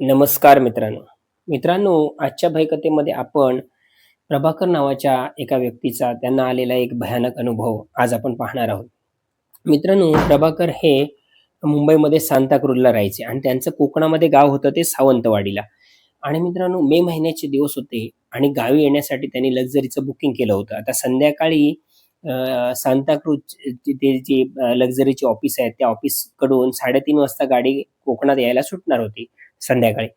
नमस्कार मित्रांनो. मित्रांनो, आजच्या भयकथेमध्ये आपण प्रभाकर नावाच्या एका व्यक्तीचा त्यांना आलेला एक भयानक अनुभव आज आपण पाहणार आहोत. मित्रांनो, प्रभाकर हे मुंबईमध्ये सांताक्रूजला राहायचे आणि त्यांचं कोकणामध्ये गाव होतं ते सावंतवाडीला. आणि मित्रांनो, मे महिन्याचे दिवस होते आणि गावी येण्यासाठी त्यांनी लक्झरीचं बुकिंग केलं होतं. आता संध्याकाळी सांताक्रूज ते जे जी लक्झरीची ऑफिस आहे, त्या ऑफिसकडून 3:30 वाजता गाडी कोकणात यायला सुटणार होती संध्याकाळी.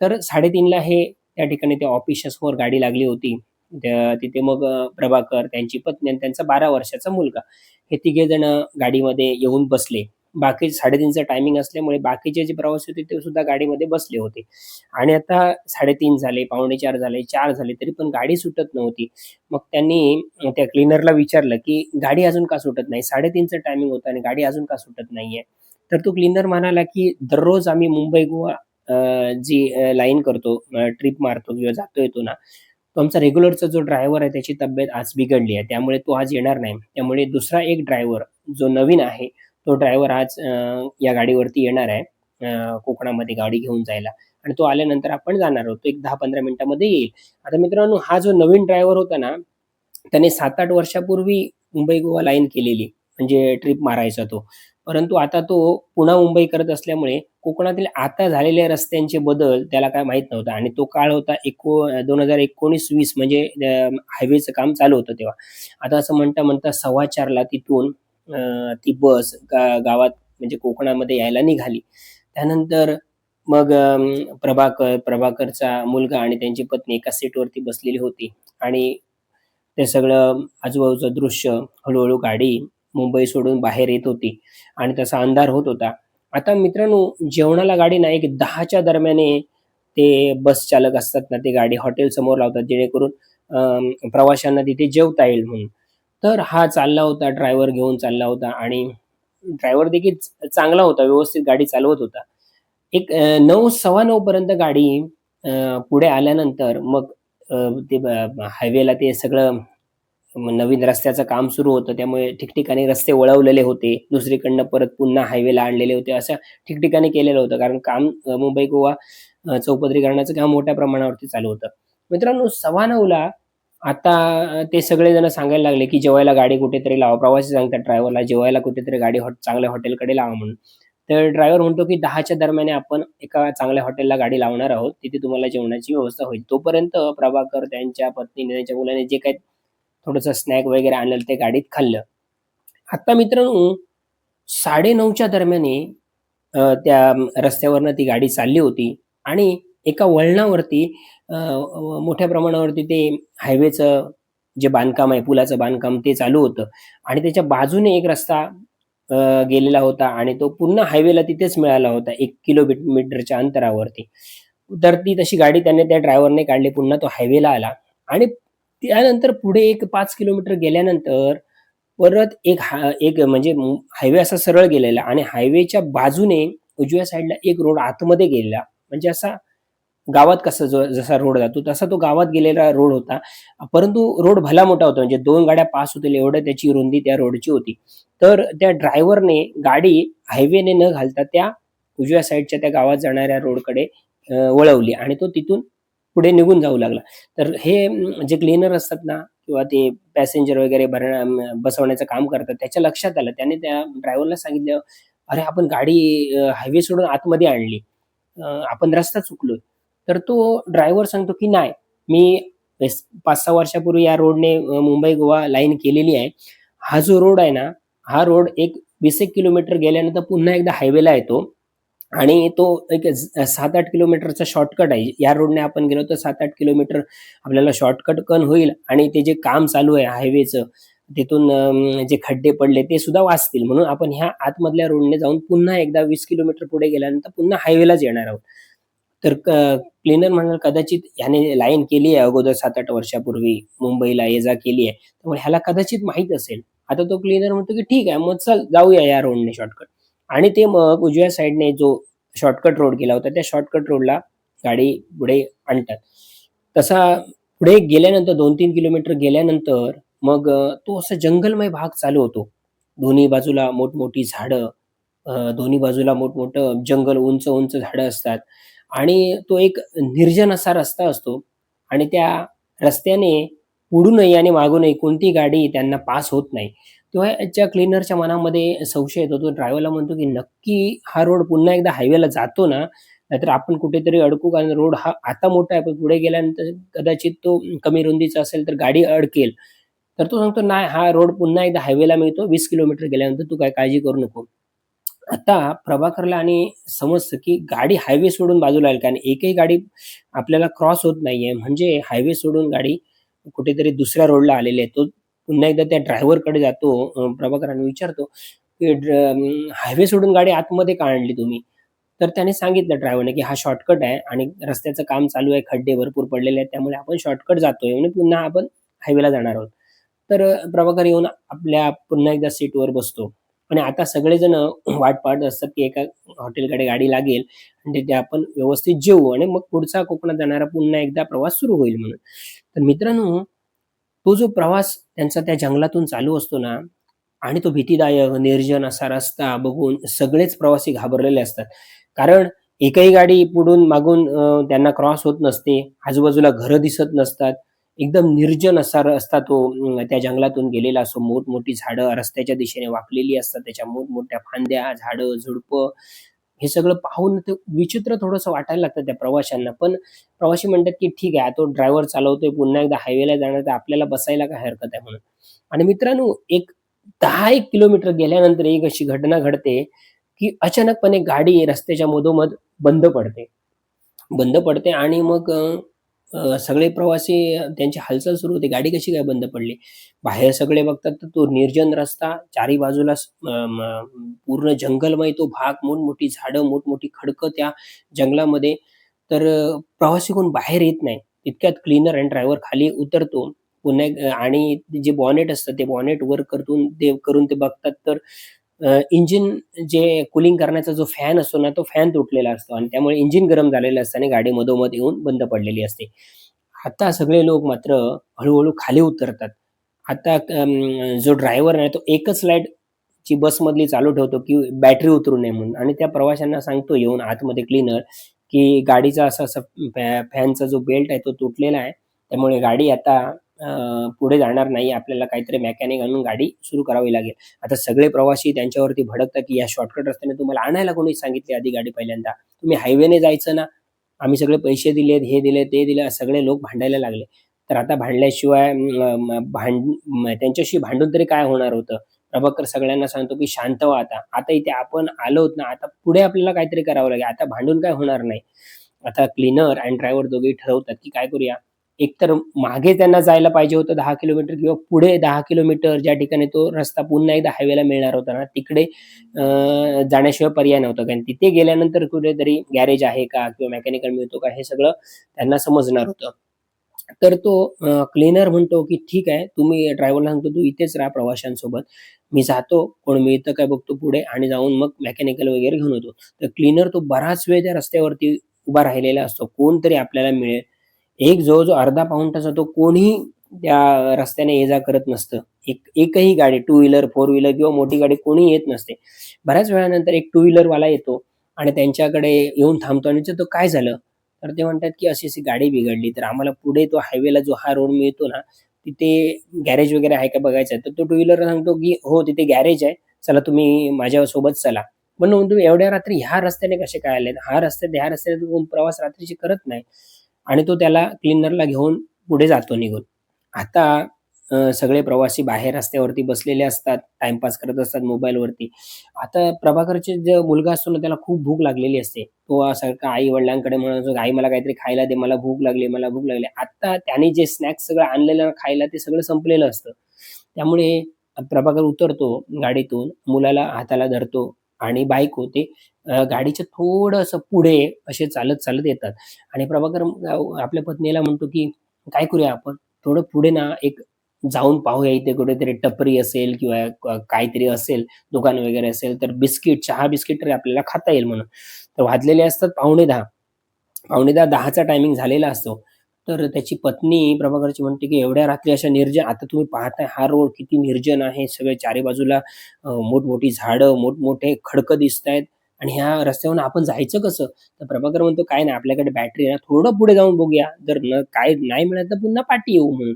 तर 3:30ला हे त्या ठिकाणी त्या ऑफिसच्या गाडी लागली होती. तिथे मग प्रभाकर, त्यांची पत्नी आणि त्यांचा 12 वर्षाचा मुलगा हे तिघेजण गाडीमध्ये येऊन बसले. बाकी 3:30चा टायमिंग असल्यामुळे बाकीचे जे प्रवासी होते ते सुद्धा गाडीमध्ये बसले होते. आणि आता 3:30 झाले, पावणे चार झाले, चार झाले तरी पण गाडी सुटत नव्हती. मग त्यांनी त्या क्लीनरला विचारलं, की "गाडी अजून का सुटत नाही? 3:30चं टायमिंग होतं आणि गाडी अजून का सुटत नाहीये?" तर तो क्लीनर म्हणाला, की "दररोज आम्ही मुंबई-गोवा जी लाईन करतो, ट्रिप मारतो किंवा जातो येतो ना, तो आमचा रेग्युलरचा जो ड्रायव्हर आहे त्याची तब्येत आज बिघडली आहे. त्यामुळे तो आज येणार नाही. त्यामुळे दुसरा एक ड्रायव्हर जो नवीन आहे, तो ड्रायव्हर आज या गाडीवरती येणार आहे कोकणामध्ये गाडी घेऊन जायला आणि तो आल्यानंतर आपण जाणार आहोत. तो एक 10-15 मिनिटामध्ये येईल." आता मित्रांनो, हा जो नवीन ड्रायव्हर होता ना, त्याने 7-8 वर्षापूर्वी मुंबई-गोवा लाईन केलेली, म्हणजे ट्रिप मारायचा तो. परंतु आता तो पुन्हा मुंबई करत असल्यामुळे कोकणातील आता झालेल्या रस्त्यांचे बदल त्याला काय माहीत नव्हता आणि तो काळ होता एको 2019-20 म्हणजे हायवेचं काम चालू होतं तेव्हा. आता असं म्हणता-म्हणता 4:15ला तिथून ती बस गा गावात म्हणजे कोकणामध्ये यायला निघाली. त्यानंतर मग प्रभाकर, प्रभाकरचा मुलगा आणि त्यांची पत्नी एका सीटवरती बसलेली होती आणि ते सगळं आजूबाजूचं दृश्य, हळूहळू गाडी मुंबई सोडून बाहेर येत होती आणि तसा अंधार होत होता. आता मित्रांनो, जेवणाला गाडी ना एक 10च्या दरम्याने ते बस चालक असतात ना, ते गाडी हॉटेल समोर लावतात जेणेकरून प्रवाशांना तिथे जेवता येईल म्हणून. तर हा चालला होता, ड्रायव्हर घेऊन चालला होता आणि ड्रायव्हर देखील चांगला होता, व्यवस्थित गाडी चालवत होता. एक नऊ सव्वा नऊ पर्यंत गाडी पुढे आल्यानंतर मग ते हायवेला ते सगळं नवीन रस्त्याचं काम सुरू होतं. त्यामुळे ठिकठिकाणी रस्ते वळवलेले होते. दुसरीकडनं परत पुन्हा हायवेला आणलेले होते. अशा ठिकठिकाणी केलेलं होतं. कारण काम मुंबई-गोवा चौपदरीकरणाचं काम मोठ्या प्रमाणावरती चालू होतं. मित्रांनो, 9:15ला आता ते ते सगळेजण सांगायला लागले, की जेवायला गाडी कुठेतरी लावा. प्रवासी सांगतात ड्रायव्हरला, जेवायला कुठेतरी गाडी हॉट चांगल्या हॉटेलकडे लावा म्हणून. तर ड्रायव्हर म्हणतो, की 10च्या दरम्यान आपण एका चांगल्या हॉटेलला गाडी लावणार आहोत. तिथे तुम्हाला जेवणाची व्यवस्था होईल. तोपर्यंत प्रभाकर, त्यांच्या पत्नीने, त्यांच्या मुलाने जे काही थोडंसं स्नॅक वगैरे आणलं ते गाडीत खाल्लं. आता मित्रांनो 9:30च्या दरम्याने त्या रस्त्यावरनं ती गाडी चालली होती आणि एका वळणावरती मोठ्या प्रमाणावरती ते हायवेचं जे बांधकाम आहे, पुलाचं बांधकाम ते चालू होतं आणि त्याच्या बाजूने एक रस्ता गेलेला होता आणि तो पूर्ण हायवेला तिथेच मिळाला होता एक किलोमीटरच्या अंतरावरती. तर ती तशी गाडी त्याने त्या ड्रायव्हरने काढली. पुन्हा तो हायवेला आला आणि त्यानंतर पुढे एक पाच किलोमीटर गेल्यानंतर परत एक हा एक म्हणजे हायवे असा सरळ गेलेला आणि हायवेच्या बाजूने उजव्या साईडला एक रोड आतमध्ये गेलेला. म्हणजे असा गावात कसा जो जसा रोड जातो तसा तो गावात गेलेला रोड होता. परंतु रोड भला मोठा होता. म्हणजे दोन गाड्या पास होतील एवढं त्याची रुंदी त्या रोडची होती. तर त्या ड्रायव्हरने गाडी हायवेने न घालता त्या उजव्या साईडच्या त्या गावात जाणाऱ्या रोडकडे वळवली आणि तो तिथून पुढे निघून जाऊ लागला. तर हे जे क्लीनर असतात ना किंवा ते पॅसेंजर वगैरे भरण्या बसवण्याचं काम करतात त्याच्या लक्षात आलं. त्याने त्या ड्रायव्हरला सांगितलं, "अरे, आपण गाडी हायवे सोडून आतमध्ये आणली. आपण रस्ता चुकलोय." तर तो ड्रायव्हर सांगतो, की "नाही, मी पाच सहा वर्षापूर्वी या रोडने मुंबई-गोवा लाईन केलेली आहे. हा जो रोड आहे ना, हा रोड एक वीस एक किलोमीटर गेल्यानंतर पुन्हा एकदा हायवेला येतो आणि तो एक सात आठ किलोमीटरचा शॉर्टकट आहे. या रोडने आपण गेलो तर 7-8 किलोमीटर आपल्याला शॉर्टकट कन होईल आणि ते जे काम चालू आहे हायवेचं, तिथून जे खड्डे पडले ते सुद्धा वाचतील. म्हणून आपण ह्या आतमधल्या रोडने जाऊन पुन्हा एकदा वीस किलोमीटर पुढे गेल्यानंतर पुन्हा हायवेलाच येणार आहोत." तर क्लिनर क्लीनर "कदाचित ह्याने लाईन केली आहे अगोदर 7-8 वर्षापूर्वी मुंबईला ये-जा केली आहे. त्यामुळे ह्याला कदाचित माहीत असेल." आता तो क्लीनर म्हणतो, की "ठीक आहे, मग चल जाऊया या रोडने शॉर्टकट." आणि ते मग उजव्या साईडने जो शॉर्टकट रोड गेला होता, त्या शॉर्टकट रोडला गाडी पुढे आणतात. तसा पुढे गेल्यानंतर 2-3 किलोमीटर गेल्यानंतर मग तो असा जंगलमय भाग चालू होतो. दोन्ही बाजूला मोठमोठी झाडं, दोन्ही बाजूला मोठमोठं जंगल, उंच-उंच झाडं असतात आणि तो एक निर्जन असा रस्ता असतो आणि त्या रस्त्याने पुढूनही आणि मागूनही कोणती गाडी त्यांना पास होत नाही तेव्हा याच्या क्लीनरच्या मनामध्ये संशय येतो. तो ड्रायव्हरला म्हणतो की नक्की हा रोड पुन्हा एकदा हायवेला जातो ना नाहीतर आपण कुठेतरी अडकू कारण रोड हा आता मोठा आहे पण पुढे गेल्यानंतर कदाचित तो कमी रुंदीचा असेल तर गाडी अडकेल. तर तो सांगतो नाही हा रोड पुन्हा एकदा हायवेला मिळतो. वीस किलोमीटर गेल्यानंतर तू काय काळजी करू नको. आता प्रभाकरला आणि समजतं की गाडी हायवे सोडून बाजूला आली कारण एकही गाडी आपल्याला क्रॉस होत नाहीये. म्हणजे हायवे सोडून गाडी कुठेतरी दुसऱ्या रोडला आलेली आहे. तो पुन्हा एकदा त्या ड्रायव्हरकडे जातो प्रभाकरांनी विचारतो की हायवे सोडून गाडी आतमध्ये का आणली तुम्ही? तर त्याने सांगितलं ड्रायव्हरने की हा शॉर्टकट आहे आणि रस्त्याचं काम चालू आहे खड्डे भरपूर पडलेले आहेत त्यामुळे आपण शॉर्टकट जातोय आणि पुन्हा आपण हायवेला जाणार आहोत. तर प्रभाकर येऊन आपल्या पुन्हा एकदा सीटवर बसतो आणि आता सगळेजण वाट पाहत असतात की एका हॉटेलकडे गाडी लागेल आणि तिथे आपण व्यवस्थित जेवू आणि मग पुढचा कोकणात जाणारा पुन्हा एकदा प्रवास सुरू होईल म्हणून. तर मित्रांनो तो जो प्रवास त्यांचा त्या जंगलातून चालू असतो ना आणि तो भीतीदायक निर्जन असा रस्ता बघून सगळेच प्रवासी घाबरलेले असतात. कारण एकही गाडी पुढून मागून त्यांना क्रॉस होत नसते आजूबाजूला घरं दिसत नसतात. एकदम निर्जन असा रस्ता तो त्या जंगलातून गेलेला असतो. मोठमोठी झाडं रस्त्याच्या दिशेने वाकलेली असतात. त्याच्या मोठमोठ्या फांद्या झाडं झुडपं हे सगळं पाहून ते विचित्र थोडंसं वाटायला लागतं त्या प्रवाशांना. पण प्रवासी म्हणतात की ठीक आहे तो ड्रायव्हर चालवतोय पुन्हा एकदा हायवेला जाणार तर आपल्याला बसायला काय हरकत आहे म्हणून. आणि मित्रांनो एक दहा एक किलोमीटर गेल्यानंतर एक अशी घटना घडते की अचानकपणे गाडी रस्त्याच्या मधोमध बंद पडते. बंद पडते आणि मग अ, सगळे प्रवासी अ, त्यांची हालचाल सुरू होते. गाडी कशी काय बंद पडली? बाहेर सगळे बघतात तर तो निर्जन रस्ता चारी बाजूला स- म- पूर्ण जंगलमय तो भाग मोठमोठी झाडं मोठमोठी खडकं त्या जंगलामध्ये. तर अ, प्रवासी कोण बाहेर येत नाही. तितक्यात क्लीनर आणि ड्रायव्हर खाली उतरतो. पुन्हा एक- आणि जे बॉनेट असतं ते बॉनेट वर करून ते करून ते बघतात. तर इंजिन जे कुलिंग करण्याचा जो फॅन असतो ना तो फॅन तुटलेला असतो आणि त्यामुळे इंजिन गरम झालेलं असतं आणि गाडी मधोमध येऊन बंद पडलेली असते. आता सगळे लोक मात्र हळूहळू खाली उतरतात. आता जो ड्रायव्हर आहे तो एकच लाइट ची बसमधली चालू ठेवतो की बॅटरी उतरू नये म्हणून. आणि त्या प्रवाशांना सांगतो येऊन आतमध्ये क्लीनर की गाडीचा असा असा फॅ- फॅनचा जो बेल्ट आहे तो तुटलेला आहे. त्यामुळे गाडी आता पुढे जाणार नाही. आपल्याला काहीतरी मेकॅनिक आणून गाडी सुरू करावी लागेल. आता सगळे प्रवासी त्यांच्यावरती भडकतात की या शॉर्टकट रस्त्याने तुम्हाला आणायला कोणी सांगितले आधी गाडी पहिल्यांदा? तुम्ही हायवेने जायचं ना? आम्ही सगळे पैसे दिलेत हे दिले ते दिले सगळे लोक भांडायला लागले. तर आता भांडल्याशिवाय भांड त्यांच्याशी भांडून तरी काय होणार होतं? प्रभाकर सगळ्यांना सांगतो की शांत व्हा आता. आता इथे आपण आलोत ना आता पुढे आपल्याला काहीतरी करावं लागेल. आता भांडून काय होणार नाही. आता क्लीनर आणि ड्रायव्हर दोघे ठरवतात की काय करूया? एकतर मागे त्यांना जायला पाहिजे होतं दहा किलोमीटर किंवा पुढे दहा किलोमीटर ज्या ठिकाणी तो रस्ता पुन्हा एकदा हायवेला मिळणार होता ना तिकडे जाण्याशिवाय पर्याय नव्हता. कारण तिथे गेल्यानंतर कुठेतरी गॅरेज आहे का किंवा मेकॅनिकल मिळतो का हे सगळं त्यांना समजणार होतं. तर तो क्लीनर म्हणतो की ठीक आहे तुम्ही ड्रायव्हरला सांगतो तू इथेच राहा प्रवाशांसोबत. मी जातो कोण मिळतं काय बघतो पुढे आणि जाऊन मग मेकॅनिकल वगैरे घेऊन येतो. तर क्लीनर तो बराच वेळ त्या रस्त्यावरती उभा राहिलेला असतो. कोणतरी आपल्याला मिळेल. एक जवळजवळ अर्धा पाऊण तास तो कोणीही त्या रस्त्याने ये जा करत नसतं. एक एकही गाडी टू व्हीलर फोर व्हीलर किंवा मोठी गाडी कोणी येत नसते. बऱ्याच वेळानंतर एक टू व्हीलरवाला येतो आणि त्यांच्याकडे येऊन थांबतो आणि तो काय झालं? तर ते म्हणतात की अशी अशी गाडी बिघडली. तर आम्हाला पुढे तो हायवेला जो हा रोड मिळतो ना तिथे गॅरेज वगैरे आहे का बघायचं तर तो टू व्हीलर सांगतो की हो तिथे गॅरेज आहे. चला तुम्ही माझ्यासोबत चला. पण तुम्ही एवढ्या रात्री ह्या रस्त्याने कसे काय आले? हा रस्त्यात ह्या रस्त्याने प्रवास रात्रीची करत नाही. आणि तो त्याला क्लीनरला घेऊन पुढे जातो निघून. आता सगळे प्रवासी बाहेर रस्त्यावरती बसलेले असतात टाइमपास करत असतात मोबाईलवरती. आता प्रभाकरचे जे मुलगा असतो ना त्याला खूप भूक लागलेली असते. तो सारखा आई वडिलांकडे म्हणतो आई मला काहीतरी खायला दे मला भूक लागली मला भूक लागली. आता त्याने जे स्नॅक्स सगळं आणलेलं खायला ते सगळं संपलेलं असतं. त्यामुळे प्रभाकर उतरतो गाडीतून मुलाला हाताला धरतो आणि बाईक होते गाडीच्या थोडंसं पुढे असे चालत चालत येतात. आणि प्रभाकर आपल्या पत्नीला म्हणतो की काय करूया आपण? थोडं पुढे ना एक जाऊन पाहूया. इथे कुठेतरी टपरी असेल किंवा काहीतरी असेल दुकान वगैरे असेल तर बिस्किट चहा बिस्किट तरी आपल्याला खाता येईल म्हणून. तर वाजलेले असतात पावणे दहा. पावणे दहा दहाचा टायमिंग झालेला असतो. तर त्याची पत्नी प्रभाकरची म्हणते की एवढ्या रात्री अशा निर्जन आता तुम्ही पाहताय हा रोड किती निर्जन आहे. सगळे चारी बाजूला मोठमोठी झाडं मोठमोठे खडकं दिसत आहेत आणि ह्या रस्त्यावरून आपण जायचं कसं? तर प्रभाकर म्हणतो काय नाही आपल्याकडे बॅटरी आहे ना थोडं पुढे जाऊन बघूया. जर न काय नाही मिळालं तर पुन्हा पाठी येऊ म्हणून.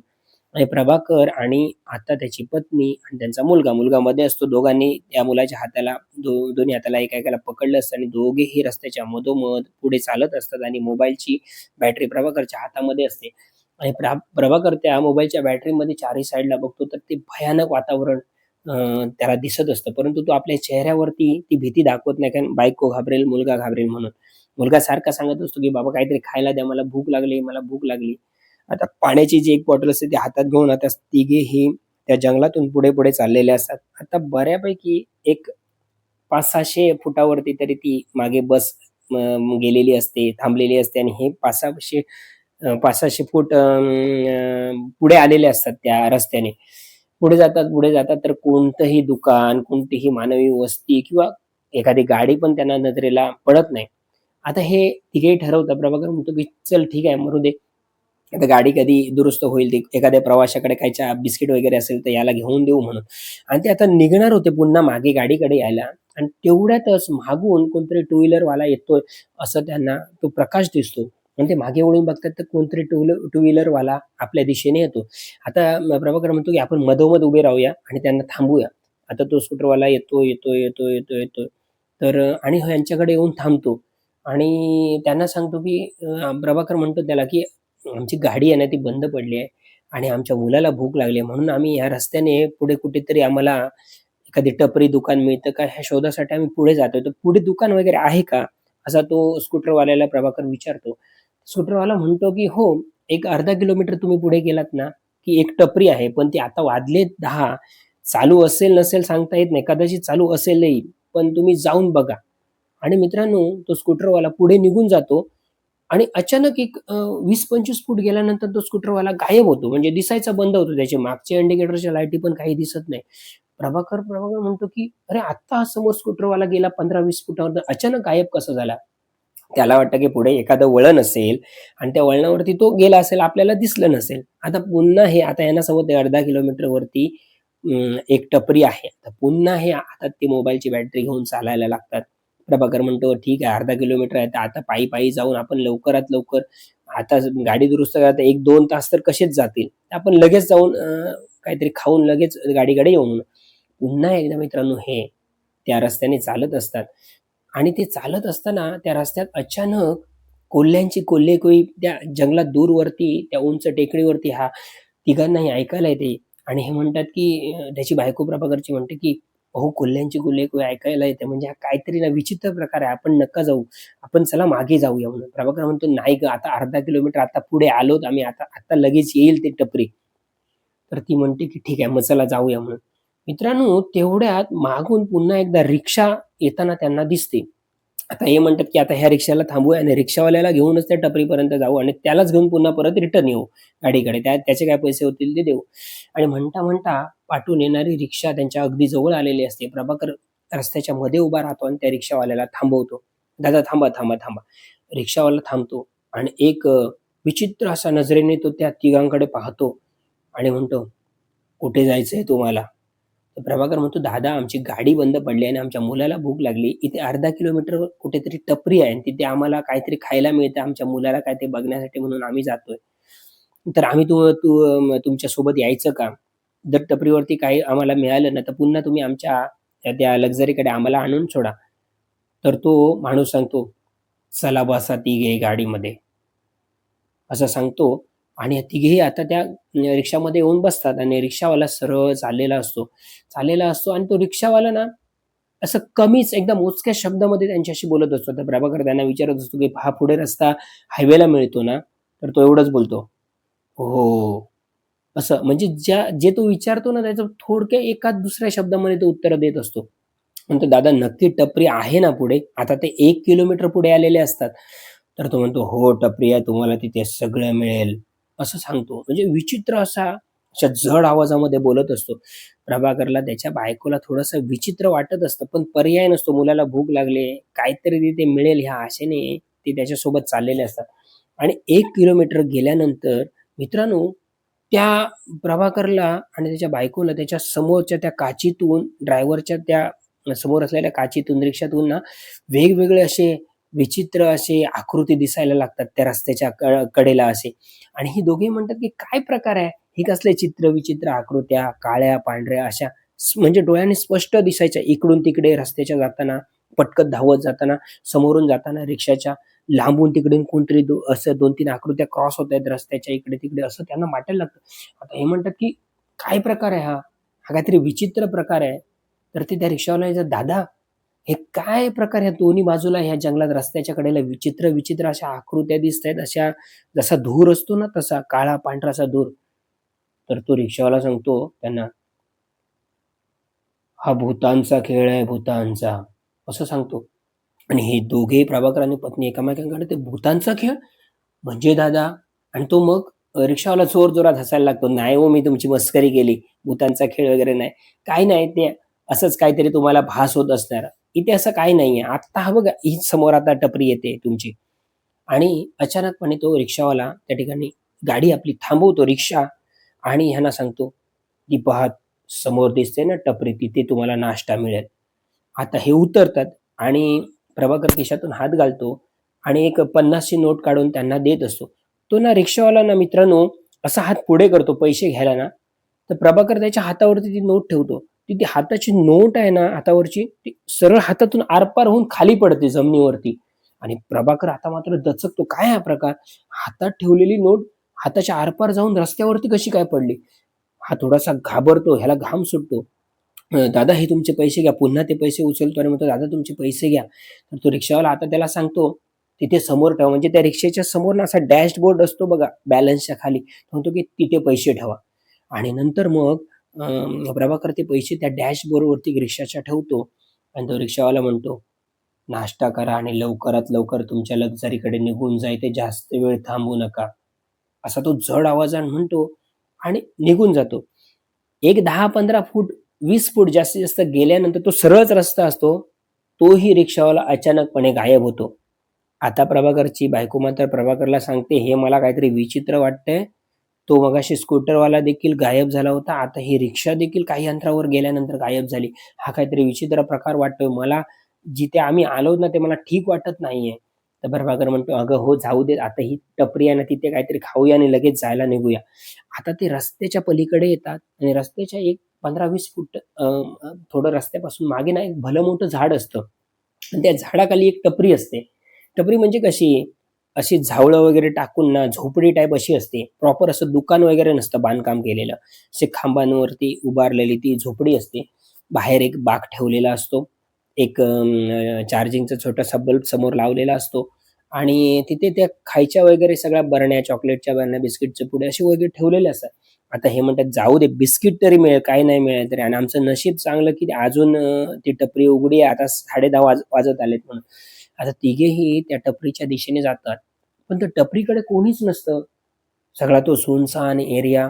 आणि प्रभाकर आणि आता त्याची पत्नी आणि त्यांचा मुलगा मुलगा मध्ये असतो दोघांनी त्या मुलाच्या हाताला दो दोन्ही हाताला एका एकाला पकडलं असतं आणि दोघेही रस्त्याच्या मधोमध पुढे चालत असतात आणि मोबाईलची बॅटरी प्रभाकरच्या हातामध्ये असते. आणि प्रा प्रभाकर त्या मोबाईलच्या बॅटरीमध्ये चारही साईडला बघतो तर ते भयानक वातावरण त्याला दिसत असतं. परंतु तो आपल्या चेहऱ्यावरती ती भीती दाखवत नाही. कारण बायको घाबरेल मुलगा घाबरेल म्हणून. मुलगा सारखा सांगत असतो की बाबा काहीतरी खायला द्या. मला भूक लागली मला भूक लागली. आता पाण्याची जी एक बॉटल असते ती हातात घेऊन आता तिघेही त्या जंगलातून पुढे पुढे चाललेले असतात. आता बऱ्यापैकी एक पाच सहाशे फुटावरती तरी ती मागे बस गेलेली असते थांबलेली असते. आणि हे पाच सहाशे पाच सहाशे फूट पुढे आलेले असतात त्या रस्त्याने. पुढे जातात पुढे जातात तर कोणतंही दुकान कोणतीही मानवी वस्ती किंवा एखादी गाडी पण त्यांना नजरेला पडत नाही. आता हे तिघेही ठरवतात. प्रभाकर म्हणतो की चल ठीक आहे मरू दे. आता गाडी कधी दुरुस्त होईल? ती एखाद्या प्रवाशाकडे काही चहा बिस्किट वगैरे असेल तर याला घेऊन देऊ म्हणून. आणि ते आता निघणार होते पुन्हा मागे गाडीकडे यायला. आणि तेवढ्यातच मागून कोणतरी टू व्हीलर वाला येतोय असं त्यांना तो प्रकाश दिसतो. आणि ते मागे वळून बघतात तर कोणतरी टू व्हीलर टू व्हीलर वाला आपल्या दिशेने येतो. आता प्रभाकर म्हणतो की आपण मधोमध उभे राहूया आणि त्यांना थांबूया. आता तो स्कूटरवाला येतो येतो येतो येतो येतो. तर आणि हो, ह्यांच्याकडे येऊन थांबतो. आणि त्यांना सांगतो की प्रभाकर म्हणतो त्याला की आमची गाडी आहे ना ती बंद पडली आहे आणि आमच्या मुलाला भूक लागली आहे. म्हणून आम्ही या रस्त्याने पुढे कुठेतरी आम्हाला एखादी टपरी दुकान मिळतं का? ह्या शोधासाठी आम्ही पुढे जातोय. तर पुढे दुकान वगैरे आहे का? असा तो स्कूटरवाल्याला प्रभाकर विचारतो. स्कूटरवाला म्हणतो की हो एक अर्धा किलोमीटर तुम्ही पुढे गेलात ना की एक टपरी आहे पण ती आता वाजले दहा. चालू असेल नसेल सांगता येत नाही. कदाचित चालू असेलही पण तुम्ही जाऊन बघा. आणि मित्रांनो तो स्कूटरवाला पुढे निघून जातो आणि अचानक एक वीस पंचवीस फूट गेल्यानंतर तो स्कूटरवाला गायब होतो. म्हणजे दिसायचा बंद होतो त्याचे. मागच्या इंडिकेटरच्या लाईटी पण काही दिसत नाही. प्रभाकर प्रभाकर म्हणतो की अरे आत्ता हा समोर स्कूटरवाला गेला पंधरा वीस फुटावर अचानक गायब कसा झाला? त्याला वाटतं की पुढे एखादं वळण असेल आणि त्या वळणावरती तो गेला असेल आपल्याला दिसलं नसेल. आता पुन्हा हे आता यांना समोर अर्धा किलोमीटरवरती एक टपरी आहे. तर पुन्हा हे हातात ते मोबाईलची बॅटरी घेऊन चालायला लागतात. प्रभाकर म्हणतो ठीक आहे अर्धा किलोमीटर आहे तर आता पायी पायी जाऊन आपण लवकरात लवकर आता गाडी दुरुस्त करता एक दोन तास तर कसेच जातील. आपण लगेच जाऊन काहीतरी खाऊन लगेच गाडीकडे येऊन पुन्हा एकदा मित्रांनो हे त्या रस्त्याने चालत असतात. आणि ते चालत असताना त्या रस्त्यात अचानक कोल्ह्यांची कोल्हे कोई त्या जंगलात दूरवरती त्या उंच टेकडीवरती हा तिघांनाही ऐकायला येते. आणि हे म्हणतात की त्याची बायको प्रभाकरची म्हणते की अहो कोल्ह्यांची कोल्हे कोई ऐकायला येते. म्हणजे हा काहीतरी ना विचित्र प्रकार आहे. आपण नका जाऊ. आपण चला मागे जाऊया म्हणून. प्रभाकर म्हणतो नाही ग आता अर्धा किलोमीटर आता पुढे आलोत आम्ही. आता आता लगेच येईल ते टपरी. तर ती म्हणते की ठीक आहे मग चला जाऊया म्हणून. मित्रांनो तेवढ्यात मागून पुन्हा एकदा रिक्षा येताना त्यांना दिसते. आता हे म्हणतात की आता ह्या रिक्षाला थांबूया आणि रिक्षावाल्याला घेऊनच त्या टपरीपर्यंत जाऊ आणि त्यालाच घेऊन पुन्हा परत रिटर्न येऊ गाडीकडे. त्या त्याचे काय पैसे होतील ते देऊ. आणि म्हणता म्हणता पाठून येणारी रिक्षा त्यांच्या अगदी जवळ आलेली असते. प्रभाकर रस्त्याच्या मध्ये उभा राहतो आणि त्या रिक्षावाल्याला थांबवतो. दादा थांबा थांबा थांबा. रिक्षावाला थांबतो आणि एक विचित्र असा नजरेने तो त्या तिघांकडे पाहतो आणि म्हणतो कुठे जायचंय तुम्हाला? तर प्रभाकर म्हणतो दादा आमची गाडी बंद पडली आणि आमच्या मुलाला भूक लागली. इथे अर्धा किलोमीटर कुठेतरी टपरी आहे तिथे आम्हाला काहीतरी खायला मिळतं. आमच्या मुलाला काहीतरी बघण्यासाठी म्हणून आम्ही जातोय. तर आम्ही तू तू तुमच्यासोबत यायचं का? जर टपरीवरती काही आम्हाला मिळालं ना तर पुन्हा तुम्ही आमच्या त्या- लक्झरीकडे आम्हाला आणून सोडा. तर तो माणूस सांगतो चला बसा ती गे गाडीमध्ये. असं सांगतो. आणि तिघेही आता त्या रिक्षामध्ये येऊन बसतात आणि रिक्षावाला सरळ चाललेला असतो. चाललेला असतो आणि तो रिक्षावाला ना असं कमीच एकदम मोजक्या शब्दामध्ये त्यांच्याशी बोलत असतो. तर प्रभाकर त्यांना विचारत असतो की हा पुढे रस्ता हायवेला मिळतो ना? तर तो एवढंच बोलतो. हो. असं म्हणजे ज्या जे तो विचारतो ना त्याचं थोडक्या एका दुसऱ्या शब्दामध्ये तो उत्तर देत असतो. म्हणतो दादा नक्की टपरी आहे ना पुढे? आता ते एक किलोमीटर पुढे आलेले असतात. तर तो म्हणतो हो टपरी आहे. तुम्हाला तिथे सगळं मिळेल. असं सांगतो. म्हणजे विचित्र असा अशा जड आवाजामध्ये बोलत असतो. प्रभाकरला त्याच्या बायकोला थोडंसं विचित्र वाटत असतं पण पर्याय नसतो. मुलाला भूक लागले काहीतरी तिथे मिळेल ह्या आशेने ते त्याच्यासोबत चाललेले असतात. आणि एक किलोमीटर गेल्यानंतर मित्रांनो त्या प्रभाकरला आणि त्याच्या बायकोला त्याच्या समोरच्या त्या काचीतून ड्रायव्हरच्या त्या समोर असलेल्या काचीतून रिक्षातून ना वेगवेगळे असे विचित्र असे आकृती दिसायला लागतात त्या रस्त्याच्या क- कडेला असे. आणि ही दोघे म्हणतात की काय प्रकार आहे? हे कसले चित्र विचित्र आकृत्या काळ्या पांढऱ्या अशा म्हणजे डोळ्याने स्पष्ट दिसायच्या. इकडून तिकडे रस्त्याच्या जाताना पटकत धावत जाताना समोरून जाताना रिक्षाच्या लांबून तिकडे कोणतरी दो, असं दोन तीन आकृत्या क्रॉस होत आहेत रस्त्याच्या इकडे तिकडे असं त्यांना वाटायला लागतं. आता हे म्हणतात की काय प्रकार आहे हा? हा काहीतरी विचित्र प्रकार आहे. तर ते त्या रिक्षावाला दादा हे काय प्रकार ह्या दोन्ही बाजूला ह्या जंगलात रस्त्याच्या कडेला विचित्र विचित्र अशा आकृत्या दिसत आहेत अशा जसा धूर असतो ना तसा काळा पांढराचा धूर. तर तो रिक्षावाला सांगतो त्यांना हा भूतांचा खेळ आहे भूतांचा. असं सांगतो. आणि हे दोघे प्रभाकर आणि पत्नी एकामेकांकडे ते भूतांचा खेळ? म्हणजे दादा आणि तो मग रिक्षावाला जोर जोरात हसायला लागतो नाही हो मी तुमची मस्करी केली. भूतांचा खेळ वगैरे नाही. काही नाही ते असंच काहीतरी तुम्हाला भास होत असणार. इथे असं काही आहे आत्ता हा बघा ही समोर आता टपरी येते तुमची. आणि अचानकपणे तो रिक्षावाला त्या ठिकाणी गाडी आपली थांबवतो रिक्षा. आणि ह्यांना सांगतो की पहात समोर दिसते ना टपरी तिथे तुम्हाला नाश्ता मिळेल. आता हे उतरतात आणि प्रभाकर खिशातून हात घालतो आणि एक पन्नासची नोट काढून त्यांना देत असतो. तो ना रिक्षावाला ना मित्रांनो असा हात पुढे करतो पैसे घ्यायला ना तर प्रभाकर त्याच्या हातावरती ती नोट ठेवतो. ती ती हाताची नोट आहे ना हातावरची ती सरळ हातातून आरपार होऊन खाली पडते जमिनीवरती. आणि प्रभाकर आता मात्र दचकतो. काय हा प्रकार? हातात ठेवलेली नोट हाताच्या आरपार जाऊन रस्त्यावरती कशी काय पडली? हा थोडासा घाबरतो ह्याला घाम सुटतो. दादा हे तुमचे पैसे घ्या. पुन्हा ते पैसे उचलतो आणि म्हणतो दादा तुमचे पैसे घ्या. तर तो रिक्षावाला आता त्याला सांगतो तिथे समोर ठेवा. म्हणजे त्या रिक्षेच्या समोर ना असा डॅशबोर्ड असतो बघा बॅलन्सच्या खाली. म्हणतो की तिथे पैसे ठेवा. आणि नंतर मग प्रभाकर ते पैसे त्या डॅशबोर्डवरती रिक्षाच्या ठेवतो आणि तो रिक्षावाला म्हणतो नाश्ता करा आणि लवकरात लवकर तुमच्या लक्झरीकडे निघून जा इथे जास्त वेळ थांबू नका. असा तो जड आवाजान म्हणतो आणि निघून जातो. एक दहा पंधरा फूट वीस फूट जास्तीत जास्त गेल्यानंतर तो सरळच रस्ता असतो तोही रिक्षावाला अचानकपणे गायब होतो. आता प्रभाकरची बायको मात्र प्रभाकरला सांगते हे मला काहीतरी विचित्र वाटतंय तो मगाशी स्कूटरवाला देखील गायब झाला होता. आता ही रिक्षा देखील काही अंतरावर गेल्यानंतर गायब झाली. हा काहीतरी विचित्र प्रकार वाटतोय. मला जिथे आम्ही आलो ना ते मला ठीक वाटत नाहीये. तर प्रभाकर म्हणतो अगं हो जाऊ दे. आता ही टपरी आहे ना तिथे काहीतरी खाऊया आणि लगेच जायला निघूया. आता ते रस्त्याच्या पलीकडे येतात आणि रस्त्याच्या एक पंधरा वीस फूट थोडं रस्त्यापासून मागे ना एक भलं मोठं झाड असतं. आणि त्या झाडाखाली एक टपरी असते. टपरी म्हणजे कशी? अशी झावळं वगैरे टाकून ना झोपडी टाईप अशी असते. प्रॉपर असं दुकान वगैरे नसतं बांधकाम केलेलं. असे खांबांवरती उभारलेली ती झोपडी असते. बाहेर एक बाग ठेवलेला असतो. एक चार्जिंगचा छोटासा बल्ब समोर लावलेला असतो. आणि तिथे त्या खायच्या वगैरे सगळ्या बरण्या चॉकलेटच्या बरण्या बिस्किटच्या पुढे असे वगैरे ठेवलेले असतात. आता हे म्हणतात जाऊ दे बिस्किट तरी मिळेल काही नाही मिळेल तरी. आणि आमचं नशीब चांगलं की अजून ती टपरी उघडी आता साडे दहा वाज वाजत आलेत म्हणून. आता तिघेही त्या टपरीच्या दिशेने जातात. पण त्या टपरीकडे कोणीच नसतं. सगळा तो सुनसान एरिया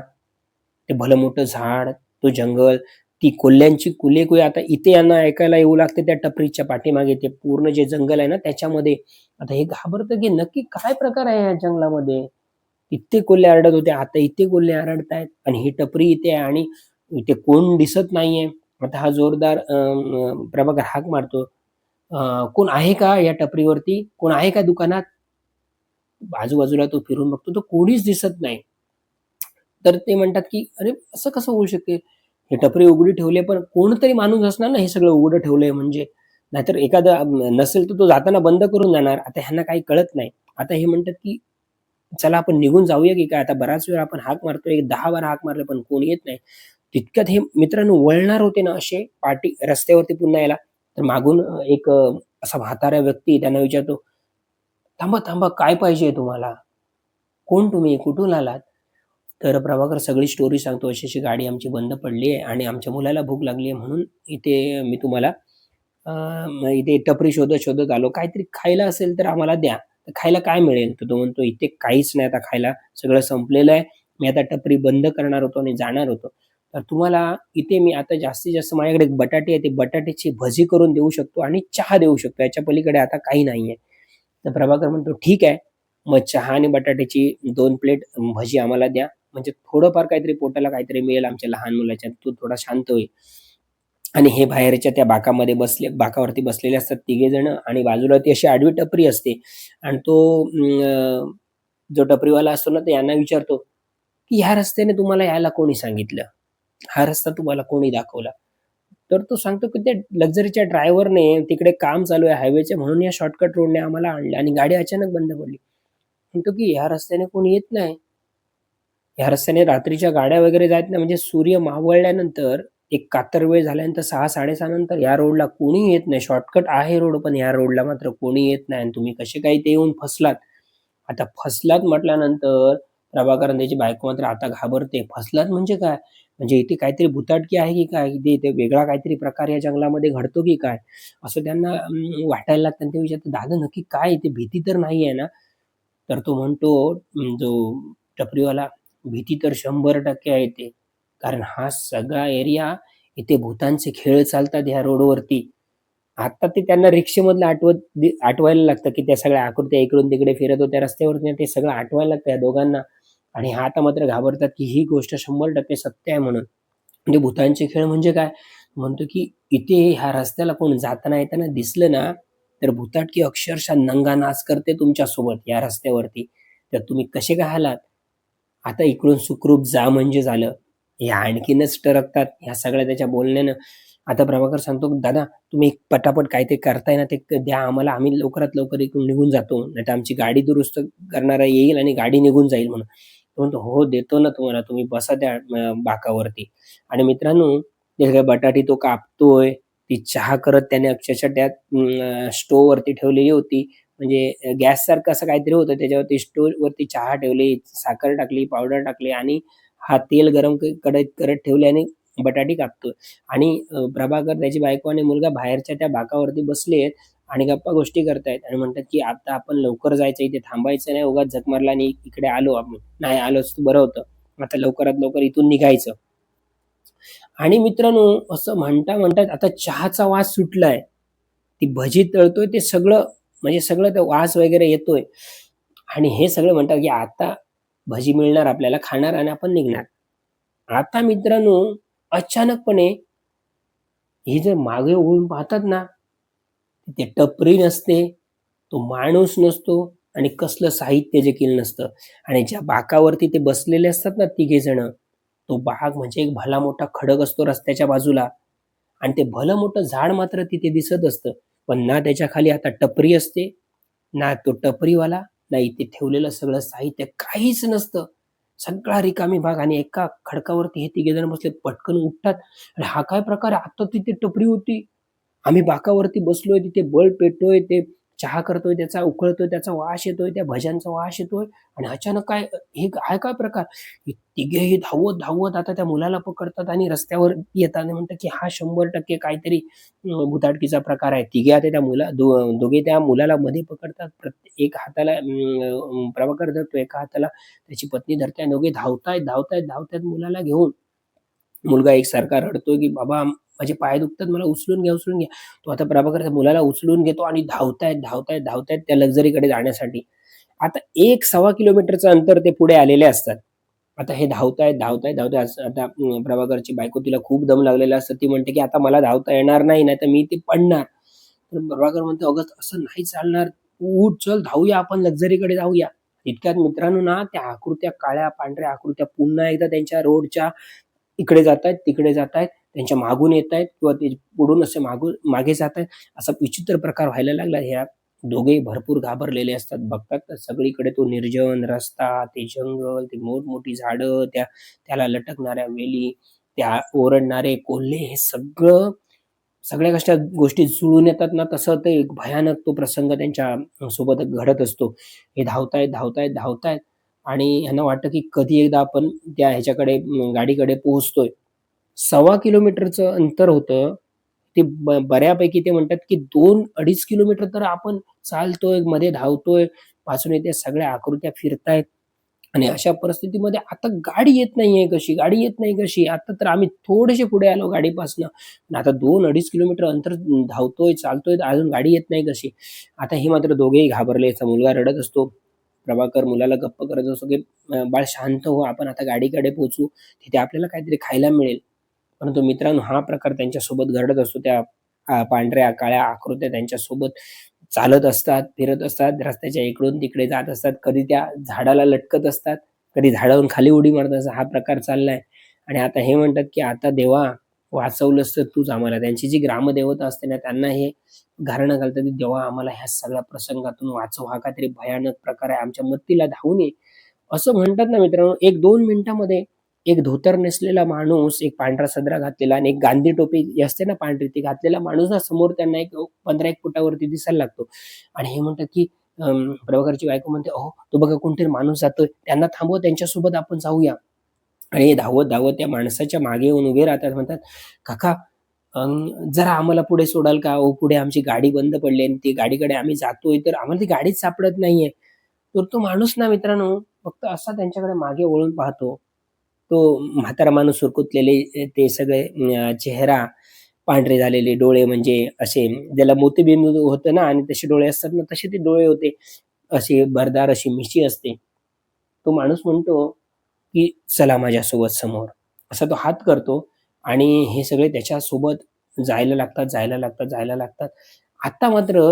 ते भलं मोठं झाड तो जंगल ती कोल्ह्यांची कुले कुले आता इथे यांना ऐकायला येऊ लागते त्या टपरीच्या पाठीमागे. ते पूर्ण जे जंगल आहे ना त्याच्यामध्ये. आता हे घाबरतं की नक्की काय प्रकार आहे या जंगलामध्ये? इथे कोल्हे आरडत होते आता इथे कोल्हे आरडतायत. आणि ही टपरी इथे आहे आणि इथे कोण दिसत नाहीये. आता हा जोरदार अं, प्रभाकर हाक मारतो. कोण आहे का या टपरीवरती? कोण आहे का दुकानात? आजूबाजूला तो फिरून बघतो तो कोणीच दिसत नाही. तर ते म्हणतात की अरे असं कसं होऊ शकते हे टपरी उघडी ठेवले पण कोणतरी माणूस असणार ना हे सगळं उघडं ठेवलंय म्हणजे. नाहीतर एखादा नसेल तर तो जाताना बंद करून जाणार. आता ह्यांना काही कळत नाही. आता हे म्हणतात की चला आपण निघून जाऊया की काय? आता बराच वेळ आपण हाक मारतोय दहा बारा हाक मारले पण कोण येत नाही. तितक्यात हे मित्रांनो वळणार होते ना असे पाटी रस्त्यावरती पुन्हा यायला. तर मागून एक असा म्हातारा व्यक्ती त्यांना विचारतो थांबा थांबा काय पाहिजे तुम्हाला? कोण तुम्ही? कुठून आलात? तर प्रभाकर सगळी स्टोरी सांगतो. अशी अशी गाडी आमची बंद पडली आहे आणि आमच्या मुलाला भूक लागली आहे म्हणून इथे मी तुम्हाला इथे टपरी शोधत शोधत आलो. काहीतरी खायला असेल तर आम्हाला द्या. तर खायला काय मिळेल? तर तो म्हणतो इथे काहीच नाही आता खायला. सगळं संपलेलं आहे. मी आता टपरी बंद करणार होतो आणि जाणार होतो. तर तुम्हाला इथे मी आता जास्तीत जास्त माझ्याकडे बटाटे आहे ते बटाट्याची भजी करून देऊ शकतो आणि चहा देऊ शकतो. याच्या पलीकडे आता काही नाही आहे तर प्रभाकर म्हणतो ठीक आहे. मग चहा आणि बटाट्याची दोन प्लेट भजी आम्हाला द्या. म्हणजे थोडंफार काहीतरी पोटाला काहीतरी मिळेल आमच्या लहान मुलाच्या तो थोडा शांत होईल. आणि हे बाहेरच्या त्या बाकामध्ये बसले बाकावरती बसलेले असतात तिघे जण आणि बाजूला ती अशी आडवी टपरी असते. आणि तो जो टपरीवाला असतो ना तो यांना विचारतो की ह्या रस्त्याने तुम्हाला यायला कोणी सांगितलं? हा रस्ता तुम्हाला कोणी दाखवला? तर तो सांगतो की त्या लक्झरीच्या ड्रायव्हरने तिकडे काम चालू आहे हायवेचे म्हणून या शॉर्टकट रोडने आम्हाला आणलं आणि गाडी अचानक बंद पडली. म्हणतो की ह्या रस्त्याने कोणी येत नाही. ह्या रस्त्याने रात्रीच्या गाड्या वगैरे जात नाही. म्हणजे सूर्य मावळल्यानंतर एक कातर वेळ झाल्यानंतर सहा साडेसहा नंतर या रोडला कोणी येत नाही. शॉर्टकट आहे रोड पण या रोडला मात्र कोणी येत नाही. आणि तुम्ही कसे काही ते येऊन फसलात. आता फसलात म्हटल्यानंतर प्रभाकरन त्याची बायको मात्र आता घाबरते. फसलात म्हणजे काय? म्हणजे इथे काहीतरी भुताटकी आहे की काय? इथे इथे वेगळा काहीतरी प्रकार या जंगलामध्ये घडतो की काय? असं त्यांना वाटायला लागतं. आणि ते विचारतं दादा नक्की काय इथे भीती तर नाही आहे ना? तर तो म्हणतो जो टपरीवाला भीती तर शंभर टक्के आहे ते कारण हा सगळा एरिया इथे भूतांचे खेळ चालतात ह्या रोडवरती. आता ते त्यांना रिक्षेमधलं आठवत आठवायला लागतं की त्या सगळ्या आकृत्या इकडून तिकडे फिरत होत्या रस्त्यावरती. ते सगळं आठवायला लागतं या दोघांना. आणि हा आता मात्र घाबरतात की ही गोष्ट शंभर टक्के सत्य आहे म्हणून. म्हणजे भूतांचे खेळ म्हणजे काय? म्हणतो की इथे ह्या रस्त्याला कोण जाताना येताना दिसलं ना तर भूताटकी अक्षरशः नंगा नाच करते तुमच्यासोबत या रस्त्यावरती. तर तुम्ही कसे काय आलात आता इकडून सुखरूप जा म्हणजे झालं. या आणखीनच टरकतात. ह्या सगळ्या त्याच्या बोलण्यानं. आता प्रभाकर सांगतो दादा तुम्ही पटापट काय ते करताय ना ते द्या आम्हाला. आम्ही लवकरात लवकर इकडून निघून जातो. नाही तर आमची गाडी दुरुस्त करणारा येईल आणि गाडी निघून जाईल म्हणून. तो म्हणतो हो देतो ना तुम्हाला तुम्ही बसा त्या बाकावरती. आणि मित्रांनो जे काय बटाटी तो कापतोय ती चहा करत त्याने अक्षरशः त्या स्टोववरती ठेवलेली होती. म्हणजे गॅस सारखं असं काहीतरी होतं त्याच्यावरती स्टोववरती चहा ठेवली साखर टाकली पावडर टाकली आणि हा तेल गरम कडक करत ठेवले आणि बटाटी कापतोय. आणि प्रभाकर त्याची बायको आणि मुलगा बाहेरच्या त्या बाकावरती बसले आहेत आणि गप्पा गोष्टी करतायत आणि म्हणतात की आता आपण लवकर जायचं इथे थांबायचं नाही उगाच झक मारला आणि इकडे आलो आपण. नाही आलोच तर बरं होतं. आता लवकरात लवकर इथून निघायचं. आणि मित्रांनो असं म्हणता म्हणतात आता चहाचा वास सुटलाय. ती भजी तळतोय ते सगळं म्हणजे सगळं ते वास वगैरे येतोय. आणि हे सगळं म्हणतात की आता भजी मिळणार आपल्याला खाणार आणि आपण निघणार. आता मित्रांनो अचानकपणे हे जर मागे वळून पाहतात ना तिथे टपरी नसते तो माणूस नसतो आणि कसलं साहित्य देखील नसतं. आणि ज्या बाकावरती ते बसलेले असतात ना तिघे जण तो बाग म्हणजे एक भला मोठा खडक असतो रस्त्याच्या बाजूला. आणि ते भलं मोठं झाड मात्र तिथे दिसत असतं पण ना त्याच्याखाली आता टपरी असते ना तो टपरीवाला ना इथे ठेवलेलं सगळं साहित्य काहीच नसतं. सगळा रिकामी भाग आणि एका खडकावरती हे तिघे जण बसले पटकन उठतात. आणि हा काय प्रकार आता तिथे टपरी होती. आम्ही बाकावरती बसलोय तिथे बळ पेटतोय ते चहा करतोय त्याचा उकळतोय त्याचा वास येतोय त्या भज्यांचा वास येतोय आणि अचानक काय हे काय काय प्रकार? तिघेही धावत धावत आता त्या मुलाला पकडतात आणि रस्त्यावर येतात म्हणतात की हा शंभर टक्के काहीतरी भुताटकीचा प्रकार आहे. तिघे आता त्या मुला दो, दोघे त्या मुलाला मध्ये पकडतात. प्रत्येक एक हाताला प्रभाकर धरतो एका हाताला त्याची पत्नी धरते आणि दोघे धावतायत धावतायत धावतायत मुलाला घेऊन. मुलगा एकसारखा रडतोय की बाबा माझे पाय दुखतात मला उचलून घ्या उचलून घ्या. तो आता प्रभाकर मुलाला उचलून घेतो आणि धावतायत धावतायत धावतायत त्या लक्झरीकडे जाण्यासाठी. आता एक सव्वा किलोमीटरचं अंतर ते पुढे आलेले असतात. आता हे धावतायत धावतायत धावतायत आता प्रभाकरची बायको तिला खूप दम लागलेला असतं. ती म्हणते की आता मला धावता येणार नाही नाही तर मी ते पडणार. तर प्रभाकर म्हणतो अगं असं नाही चालणार. उठ चल धावूया आपण लक्झरीकडे जाऊया. इतक्यात मित्रांनो ना त्या आकृत्या काळ्या पांढऱ्या आकृत्या पुन्हा एकदा त्यांच्या रोडच्या इकडे जात आहेत तिकडे जात आहेत त्यांच्या मागून येत आहेत किंवा ते पुढून असे मागून मागे जात आहेत असा विचित्र प्रकार व्हायला लागला. ह्या दोघेही भरपूर घाबरलेले असतात. बघतात तर सगळीकडे तो निर्जन रस्ता ते जंगल ते मोठमोठी झाडं त्या त्याला लटकणाऱ्या वेली त्या ओरडणारे कोल्हे हे सगळं सगळ्या कशा गोष्टी जुळून येतात ना तसं ते एक भयानक तो प्रसंग त्यांच्यासोबत घडत असतो. हे धावतायत धावतायत धावतायत आणि ह्यांना वाटतं की कधी एकदा आपण त्या ह्याच्याकडे गाडीकडे पोहोचतोय. सव्वा किलोमीटरचं अंतर होतं. ते ब- बऱ्यापैकी ते म्हणतात की दोन अडीच किलोमीटर तर आपण चालतोयमध्ये धावतोयपासून येते सगळ्या आकृत्या फिरतायत. आणि अशा परिस्थितीमध्ये आता गाडी येत नाहीये कशी? गाडी येत नाही कशी? आता तर आम्ही थोडेसे पुढे आलो गाडीपासनं. आता दोन अडीच किलोमीटर अंतर धावतोय चालतोय अजून गाडी येत नाही कशी? आता हे मात्र दोघेही घाबरले. याचा मुलगा रडत असतो. प्रभाकर मुलाला गप्प करत असतो की बाळ शांत हो आपण आता गाडीकडे पोहोचू तिथे आपल्याला काहीतरी खायला मिळेल. परंतु मित्रांनो हा प्रकार त्यांच्यासोबत घडत असतो. त्या पांढऱ्या काळ्या आकृत्या त्यांच्यासोबत चालत असतात फिरत असतात रस्त्याच्या इकडून तिकडे जात असतात कधी त्या झाडाला लटकत असतात कधी झाडावरून खाली उडी मारत असतात. हा प्रकार चाललाय. आणि आता हे म्हणतात की आता देवा वाचवलंस तर तूच आम्हाला. त्यांची जी ग्रामदेवता असते ना त्यांना हे घारणं घालतात की देवा आम्हाला ह्या सगळ्या प्रसंगातून वाचव. हा काहीतरी भयानक प्रकार आहे आमच्या मत्तीला धावून ये असं म्हणतात ना मित्रांनो एक दोन मिनिटामध्ये एक धोतर नेसलेला माणूस एक पांढरा सदरा घातलेला आणि एक गांधी टोपी असते ना पांढरी ती घातलेला माणूस ना समोर त्यांना एक पंधरा एक फुटावरती दिसायला लागतो. आणि हे म्हणतात की अं, प्रभाकरची बायको म्हणते अहो तो बघा कोणतरी माणूस जातोय त्यांना थांबव त्यांच्यासोबत आपण जाऊया. आणि हे धावत धावत त्या माणसाच्या मागे येऊन उभे राहतात. म्हणतात काका जरा आम्हाला पुढे सोडाल का? ओ पुढे आमची गाडी बंद पडली आणि ती गाडीकडे आम्ही जातोय तर आम्हाला ती गाडीच सापडत नाहीये. तर तो माणूस ना मित्रांनो फक्त असा त्यांच्याकडे मागे वळून पाहतो. तो म्हातारा माणूस सुरकुतलेले ते सगळे चेहरा पांढरे झालेले डोळे म्हणजे असे ज्याला मोतीबिंदू होतं ना आणि तसे डोळे असतात ना तसे ते डोळे होते. अशी भरदार अशी मिशी असते. तो माणूस म्हणतो की चला माझ्यासोबत समोर. असा तो हात करतो आणि हे सगळे त्याच्यासोबत जायला लागतात जायला लागतात जायला लागतात. आता मात्र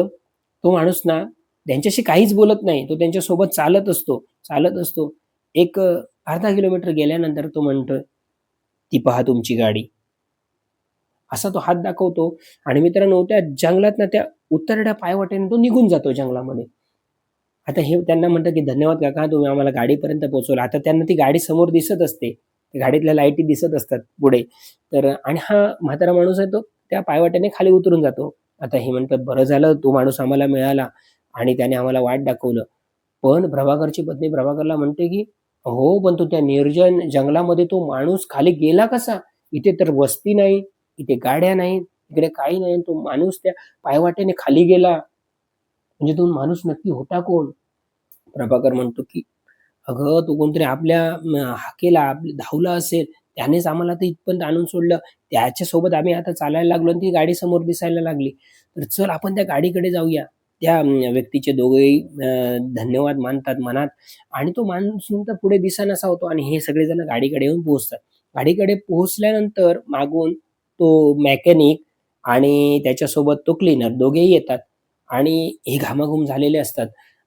तो माणूस ना त्यांच्याशी काहीच बोलत नाही. तो त्यांच्यासोबत चालत असतो चालत असतो. एक अर्धा किलोमीटर गेल्यानंतर तो म्हणतो ती पहा तुमची गाडी. असा तो हात दाखवतो. आणि मित्रांनो त्या जंगलात ना त्या उत्तरड्या पायवाटेने तो निघून जातो जंगलामध्ये. आता हे त्यांना म्हणतात की धन्यवाद काका तुम्ही आम्हाला गाडीपर्यंत पोहोचवलं. आता त्यांना ती गाडी समोर दिसत असते. गाडीतल्या लाईटी दिसत असतात पुढे. तर आणि हा म्हातारा माणूस आहे तो त्या पायवाट्याने खाली उतरून जातो. आता हे म्हणतात बरं झालं तो माणूस आम्हाला मिळाला आणि त्याने आम्हाला वाट दाखवलं. पण प्रभाकरची पत्नी प्रभाकरला म्हणते की हो पण तो त्या निर्जन जंगलामध्ये तो माणूस खाली गेला कसा? इथे तर वस्ती नाही इथे गाड्या नाहीत इकडे काही नाही तो माणूस त्या पायवाट्याने खाली गेला. म्हणजे तो माणूस नक्की होता कोण? प्रभाकर म्हणतो की अगं तो कोणतरी आपल्या हाकेला आपल्या धावला असेल. त्यानेच आम्हाला ते इथपर्यंत आणून सोडलं. त्याच्यासोबत आम्ही आता चालायला लागलो आणि ती गाडी समोर दिसायला लागली. तर चल आपण त्या गाडीकडे जाऊया. त्या व्यक्तीचे दोघेही धन्यवाद मानतात मनात. आणि तो माणूस नंतर पुढे दिसानासा होतो आणि हे सगळेजण गाडीकडे येऊन पोहोचतात. गाडीकडे पोहोचल्यानंतर मागून तो मेकॅनिक आणि त्याच्यासोबत तो क्लिनर दोघेही येतात. आणि हे घामाघूम झालेले असतात.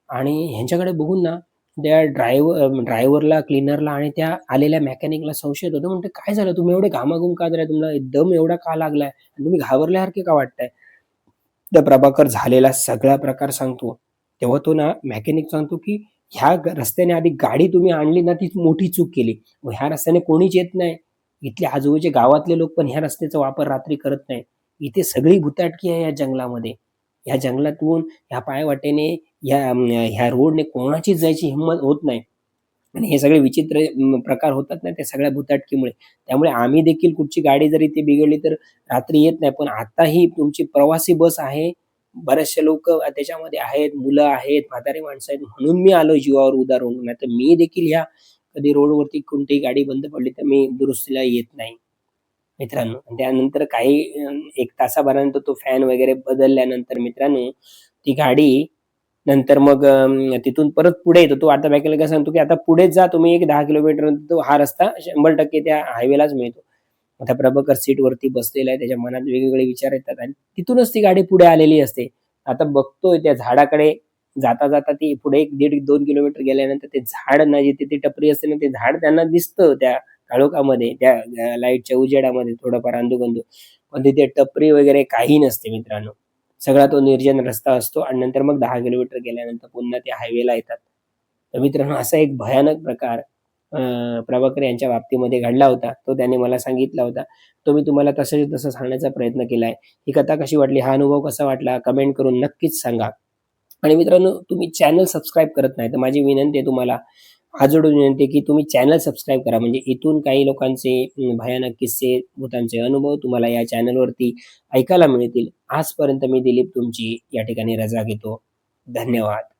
आणि ह्यांच्याकडे बघून ना त्या ड्रायव्हर ड्रायव्हरला क्लीनरला आणि त्या आलेल्या मेकॅनिकला संशय होतो म्हणते काय झालं? तुम्ही एवढे घामाघूम का झाला तुम्हाला दम एवढा का लागलाय? तुम्ही घाबरल्यासारखे का वाटताय? त्या प्रभाकर झालेला सगळा प्रकार सांगतो. तेव्हा तो ना मेकॅनिक सांगतो की ह्या रस्त्याने आधी गाडी तुम्ही आणली ना ती मोठी चूक केली. व ह्या रस्त्याने कोणीच येत नाही. इथले आजूबाजूचे गावातले लोक पण ह्या रस्त्याचा वापर रात्री करत नाही इथे सगळी भुताटकी आहे या जंगलामध्ये. ह्या जंगलातून ह्या पायवाटेने ह्या ह्या रोडने कोणाचीच जायची हिंमत होत नाही. आणि हे सगळे विचित्र प्रकार होतात ना त्या सगळ्या भुताटकीमुळे. त्यामुळे आम्ही देखील कुठची गाडी जरी ती बिघडली तर रात्री येत नाही पण आता ही तुमची प्रवासी बस आहे. बरेचसे लोक त्याच्यामध्ये आहेत मुलं आहेत म्हातारी माणसं आहेत. म्हणून मी आलो जीवावर उदार होऊन. नाही तर मी देखील ह्या कधी रोडवरती कोणतीही गाडी बंद पडली तर मी दुरुस्तीला येत नाही. मित्रांनो. त्यानंतर काही एक तासाभरानंतर तो फॅन वगैरे बदलल्यानंतर मित्रांनो ती गाडी नंतर मग तिथून परत पुढे येतो. तो आता मेकॅनिकला सांगतो की आता पुढे जा तुम्ही एक दहा किलोमीटर तो हा रस्ता शंभर टक्के त्या हायवेलाच मिळतो. आता प्रभाकर सीट वरती बसलेला आहे त्याच्या मनात वेगवेगळे विचार येतात आणि तिथूनच ती गाडी पुढे आलेली असते. आता बघतोय त्या झाडाकडे जाता जाता ती पुढे एक दीड दोन किलोमीटर गेल्यानंतर ते झाड ना जिथे ती टपरी असते ना ते झाड त्यांना दिसतं त्या काळोखामध्ये त्या लाईटच्या उजेडामध्ये थोडंफार अंधुगंधू पण तिथे टपरी वगैरे काही नसते मित्रांनो. सगळा तो निर्जन रस्ता असतो आणि नंतर मग दहा किलोमीटर गेल्यानंतर पुन्हा ते हायवेला येतात. तर मित्रांनो असा एक भयानक प्रकार प्रभाकर यांच्या बाबतीमध्ये घडला होता. तो त्याने मला सांगितला होता. तो मी तुम्हाला तसंच तसं सांगण्याचा प्रयत्न केला आहे ही कथा कशी वाटली हा अनुभव कसा वाटला कमेंट करून नक्कीच सांगा. आणि मित्रांनो तुम्ही चॅनल सबस्क्राईब करत नाही तर माझी विनंती आहे तुम्हाला आजोडून विनंती की तुम्ही चॅनल सबस्क्राईब करा. म्हणजे इथून काही लोकांचे भयानक किस्से भूतांचे अनुभव तुम्हाला या चॅनलवरती ऐकायला मिळतील. आजपर्यंत मी दिलीप तुमची या ठिकाणी रजा घेतो. धन्यवाद.